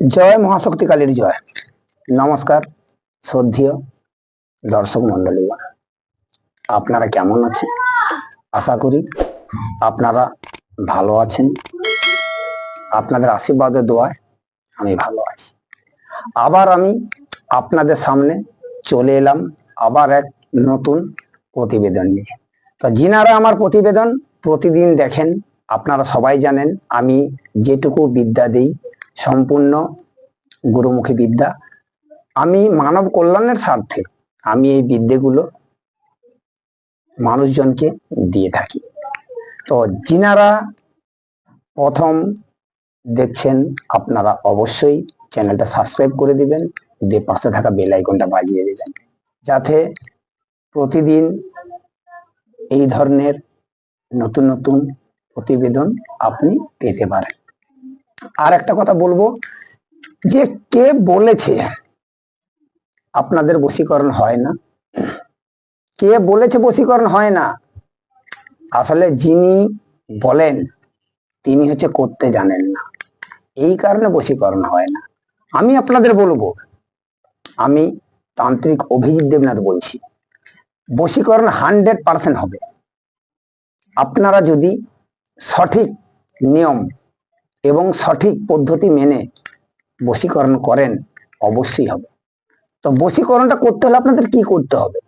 জয় মহাশক্তি কালীর জয়। নমস্কার, শ্রদ্ধীয় দর্শক মন্ডলী আপনারা কেমন আছেন? আশা করি আপনারা ভালো আছেন। আপনাদের আশীর্বাদের দোয়ায় আমি ভালো আছি। আবার আমি আপনাদের সামনে চলে এলাম আবার এক নতুন প্রতিবেদন নিয়ে। তো যিনারা আমার প্রতিবেদন প্রতিদিন দেখেন, আপনারা সবাই জানেন, আমি যেটুকু বিদ্যা দিই সম্পূর্ণ গুরুমুখী বিদ্যা। আমি মানব কল্যাণের স্বার্থে আমি এই বিদ্যেগুলো মানুষজনকে দিয়ে থাকি। তো যিনারা প্রথম দেখছেন, আপনারা অবশ্যই চ্যানেলটা সাবস্ক্রাইব করে দিবেন, দিয়ে পাশে থাকা বেল আইকনটা বাজিয়ে দিবেন, যাতে প্রতিদিন এই ধরনের নতুন নতুন প্রতিবেদন আপনি পেতে পারেন। আর একটা কথা বলব, যে কে বলেছে আপনাদের বশীকরণ হয় না? কে বলেছে বশীকরণ হয় না? আসলে যিনি বলেন, তিনি হচ্ছে করতে জানেন না। এই কারণে বশীকরণ হয় না। আমি আপনাদের বলব, আমি তান্ত্রিক অভিজিৎ দেবনাথ বলছি, বশীকরণ হান্ড্রেড পার্সেন্ট হবে। আপনারা যদি সঠিক নিয়ম এবং সঠিক পদ্ধতি মেনে বশীকরণ করেন, অবশ্যই হবে। তো বশীকরণটা করতে হলে আপনাদের কি করতে হবে?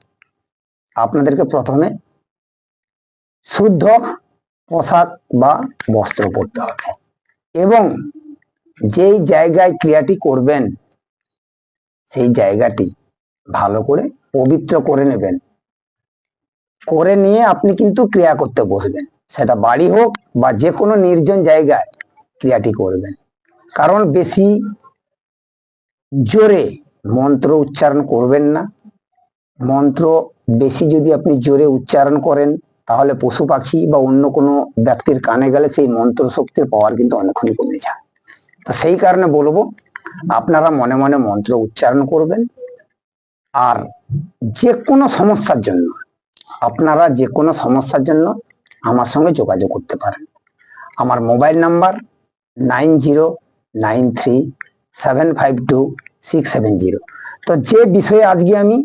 আপনাদেরকে প্রথমে শুদ্ধ পোশাক বা বস্ত্র পরতে হবে এবং যেই জায়গায় ক্রিয়াটি করবেন, সেই জায়গাটি ভালো করে পবিত্র করে নেবেন। করে নিয়ে আপনি কিন্তু ক্রিয়া করতে বসবেন। সেটা বাড়ি হোক বা যে কোনো নির্জন জায়গায় ক্রিয়াটি করবেন। কারণ বেশি জোরে মন্ত্র উচ্চারণ করবেন না। মন্ত্র বেশি যদি আপনি জোরে উচ্চারণ করেন, তাহলে পশু পাখি বা অন্য কোনো ব্যক্তির কানে গেলে সেই মন্ত্র শক্তির পাওয়ার কিন্তু অনেকক্ষণই কমে যায়। তো সেই কারণে বলব, আপনারা মনে মনে মন্ত্র উচ্চারণ করবেন। আর যে কোনো সমস্যার জন্য, আপনারা যে কোনো সমস্যার জন্য আমার সঙ্গে যোগাযোগ করতে পারেন। আমার mobile number nine zero nine three seven five two six seven zero. তো যে বিষয়ে আজকে আমি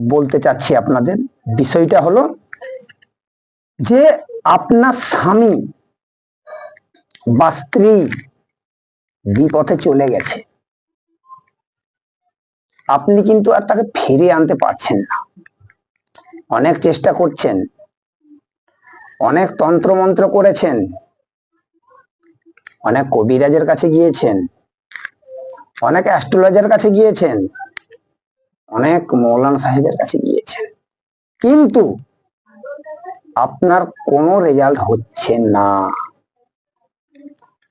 বলতে চাচ্ছি আপনাদের, বিষয়টা হলো যে আপনার স্বামী বা স্ত্রী বিপথে চলে গেছে, আপনি কিন্তু আর তাকে ফিরিয়ে আনতে পারছেন না। অনেক চেষ্টা করছেন, অনেক তন্ত্র মন্ত্র করেছেন অনেক কবিরাজের কাছে গিয়েছেন, অনেক অ্যাস্ট্রোলজার কাছে গিয়েছেন, অনেক মৌলানা সাহেবের কাছে গিয়েছেন। কিন্তু আপনার কোনো রেজাল্ট হচ্ছে না।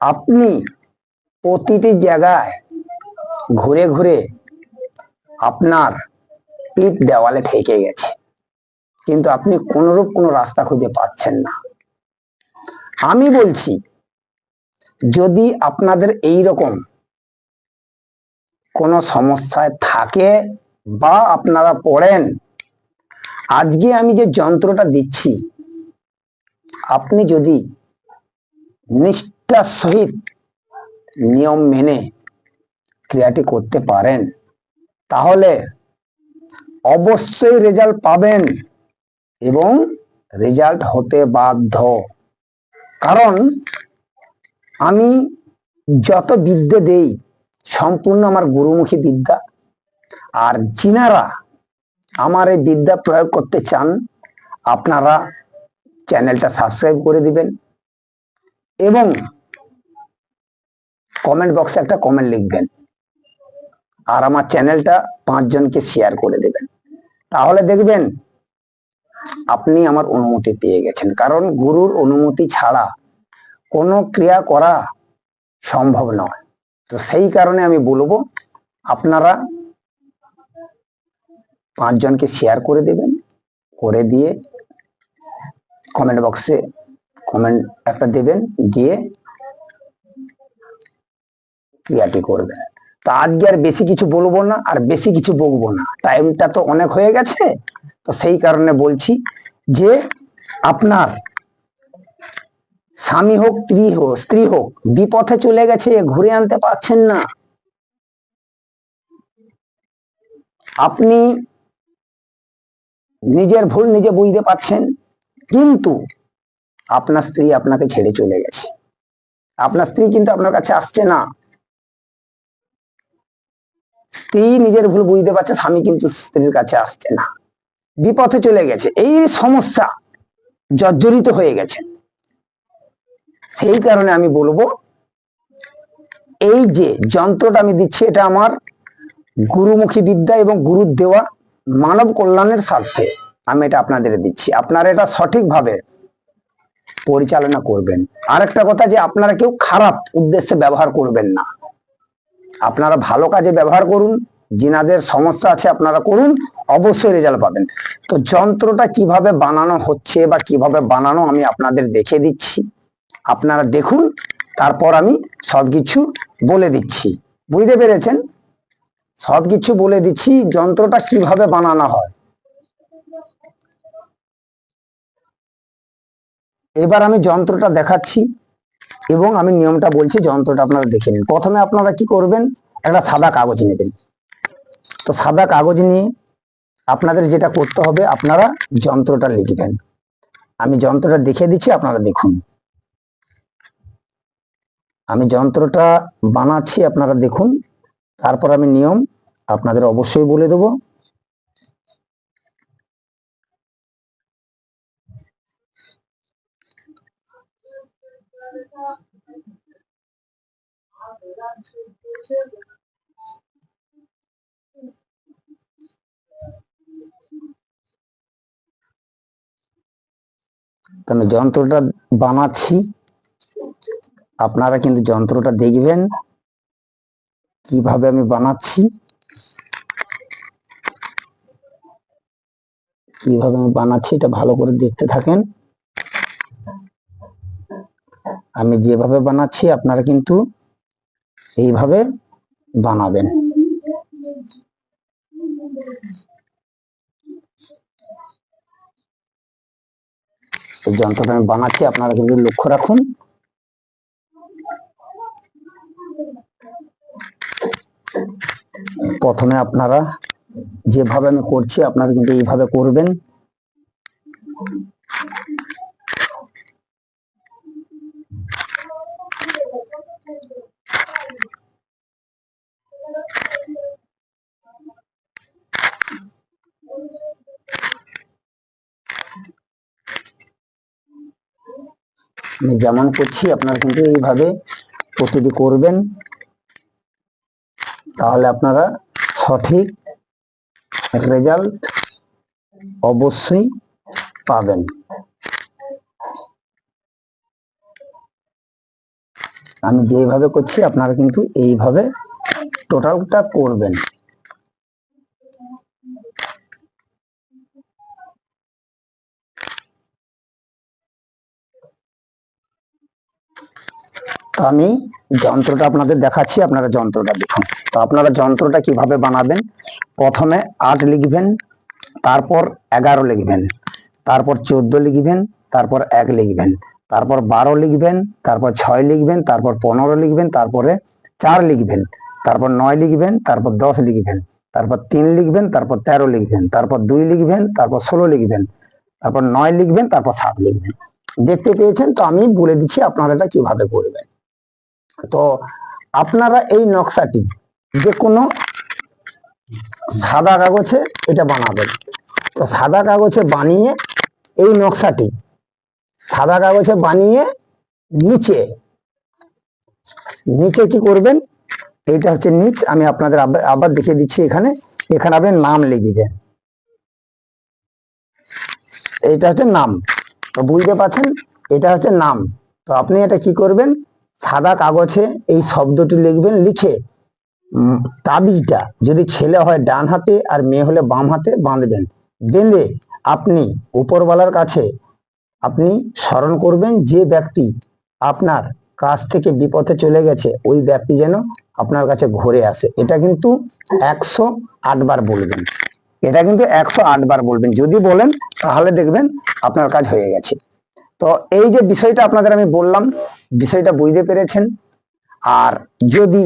আপনি প্রতিটি জায়গায় ঘুরে ঘুরে আপনার পিঠ দেওয়ালে ঠেকে গেছে। কিন্তু আপনি কোনরূপ কোনো রাস্তা খুঁজে পাচ্ছেন না। আমি বলছি যদি আপনাদের এই রকম কোনো সমস্যায় থাকে বা আপনারা পড়েন, আজকে আমি যে যন্ত্রটা দিচ্ছি, আপনি যদি নিষ্ঠার সহিত নিয়ম মেনে ক্রিয়াটি করতে পারেন, তাহলে অবশ্যই রেজাল্ট পাবেন এবং রেজাল্ট হতে বাধ্য। কারণ আমি যত বিদ্যা দেই, সম্পূর্ণ আমার গুরুমুখী বিদ্যা। আর যিনারা আমার এই বিদ্যা প্রয়োগ করতে চান, আপনারা চ্যানেলটা সাবস্ক্রাইব করে দিবেন এবং কমেন্ট বক্সে একটা কমেন্ট লিখবেন আর আমার চ্যানেলটা পাঁচজনকে শেয়ার করে দেবেন। তাহলে দেখবেন, আপনি আমার অনুমতি পেয়ে গেছেন। কারণ গুরুর অনুমতি ছাড়া কোনো ক্রিয়া করা সম্ভব নয়। তো সেই কারণে আমি বলব, আপনারা পাঁচজনকে শেয়ার করে দেবেন, করে দিয়ে কমেন্ট বক্সে কমেন্ট একটা দেবেন, দিয়ে ক্রিয়াটি করবেন। তো আজকে আর বেশি কিছু বলব না, আর বেশি কিছু বকবো না। টাইমটা তো অনেক হয়ে গেছে, তো সেই কারণে বলছি যে আপনার স্বামী হোক, স্ত্রী হোক স্ত্রী হোক, বিপথে চলে গেছে, ঘুরে আনতে পারছেন না। আপনি নিজের ভুল নিজে বুঝতে পারছেন, কিন্তু আপনার স্ত্রী আপনাকে ছেড়ে চলে গেছে। আপনার স্ত্রী কিন্তু আপনার কাছে আসছে না। স্ত্রী নিজের ভুল বুঝতে পারছে, স্বামী কিন্তু স্ত্রীর কাছে আসছে না। বিপথে চলে গেছে। এই সমস্যা জর্জরিত হয়ে গেছে। সেই কারণে আমি বলব, এই যে যন্ত্রটা আমি দিচ্ছি, এটা আমার গুরুমুখী বিদ্যা এবং গুরুর দেওয়া মানব কল্যাণের স্বার্থে আমি এটা আপনাদের দিচ্ছি। আপনারা এটা সঠিকভাবে পরিচালনা করবেন। আরেকটা কথা যে আপনারা কেউ খারাপ উদ্দেশ্যে ব্যবহার করবেন না। আপনারা ভালো কাজে ব্যবহার করুন, যিনাদের সমস্যা আছে আপনারা করুন, অবশ্যই রেজাল্ট পাবেন। তো যন্ত্রটা কীভাবে বানানো হচ্ছে বা কীভাবে বানানো আমি আপনাদের দেখে দিচ্ছি। আপনারা দেখুন, তারপর আমি সবকিছু বলে দিচ্ছি। বুঝতে পেরেছেন? সবকিছু বলে দিচ্ছি, যন্ত্রটা কীভাবে বানানো হয়। এবার আমি যন্ত্রটা দেখাচ্ছি এবং আমি নিয়মটা বলছি, যন্ত্রটা আপনারা দেখে নিন। প্রথমে আপনারা কি করবেন, একটা সাদা কাগজ নেবেন। তো সাদা কাগজ নিয়ে আপনাদের যেটা করতে হবে, আপনারা যন্ত্রটা লিখবেন। আমি যন্ত্রটা দেখে দিচ্ছি, আপনারা দেখুন। আমি যন্ত্রটা বানাচ্ছি আপনারা দেখুন। তারপর আমি নিয়ম আপনাদের অবশ্যই বলে দেবো। যন্ত্রটা বানাচ্ছি। আপনারা কিন্তু যন্ত্রটা দেখবেন, কীভাবে আমি বানাচ্ছি, কীভাবে আমি বানাচ্ছি, এটা ভালো করে দেখতে থাকেন। আমি যেভাবে বানাচ্ছি, আপনারা কিন্তু এইভাবে বানাবেন। যন্ত্রটা আমি বানাচ্ছি, আপনারা কিন্তু লক্ষ্য রাখুন। প্রথমে আপনারা যেভাবে আমি করছি, আপনারা কিন্তু এইভাবে করবেন। আমি যেমন করছি, আপনারা কিন্তু এইভাবে প্রতিটি করবেন। তাহলে আপনারা সঠিক রেজাল্ট অবশ্যই পাবেন। আমি যেভাবে করছি আপনারা কিন্তু এইভাবে টোটালটা করবেন। তো আমি যন্ত্রটা আপনাদের দেখাচ্ছি আপনারা যন্ত্রটা দেখুন তো আপনারা যন্ত্রটা কীভাবে বানাবেন প্রথমে আট লিখবেন তারপর এগারো লিখবেন তারপর চোদ্দ লিখবেন তারপর এক লিখবেন তারপর বারো লিখবেন তারপর ছয় লিখবেন তারপর পনেরো লিখবেন তারপরে চার লিখবেন তারপর নয় লিখবেন তারপর দশ লিখবেন তারপর তিন লিখবেন তারপর তেরো লিখবেন তারপর দুই লিখবেন তারপর ষোলো লিখবেন তারপর নয় লিখবেন তারপর সাত লিখবেন দেখতে পেয়েছেন তো আমি বলে দিচ্ছি আপনারা এটা কীভাবে করবেন তো আপনারা এই নকশাটি যে কোনো সাদা কাগজে এটা বানাবেন। তো সাদা কাগজে বানিয়ে এই নকশাটি সাদা কাগজে বানিয়ে নিচে নিচে কি করবেন? এইটা হচ্ছে নিচ, আমি আপনাদের আবার- দেখিয়ে দিচ্ছি এখানে। এখানে আপনি নাম লিখে দেন। এইটা হচ্ছে নাম। তো বুঝতে পারছেন? এটা হচ্ছে নাম। তো আপনি এটা কি করবেন? সাদা কাগজে এই শব্দটি লিখবেন, লিখে তাবিজটা যদি ছেলে হয় ডান হাতে আর মেয়ে হলে বাম হাতে বাঁধবেন। বেঁধে আপনি উপরওয়ালার কাছে আপনি স্মরণ করবেন যে ব্যক্তি আপনার কাছ থেকে বিপথে চলে গেছে, ওই ব্যক্তি যেন আপনার কাছে ঘুরে আসে। এটা কিন্তু একশো আট বার বলবেন। এটা কিন্তু একশো বার বলবেন। যদি বলেন তাহলে দেখবেন আপনার কাজ হয়ে গেছে। তো এই যে বিষয়টা আপনাদের আমি বললাম, বিষয়টা বুঝতে পেরেছেন। আর যদি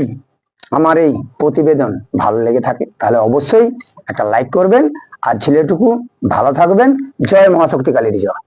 আমার এই প্রতিবেদন ভালো লেগে থাকে, তাহলে অবশ্যই একটা লাইক করবেন। আর ছেলেটুকু ভালো থাকবেন। জয় মহাশক্তি কালীর জয়।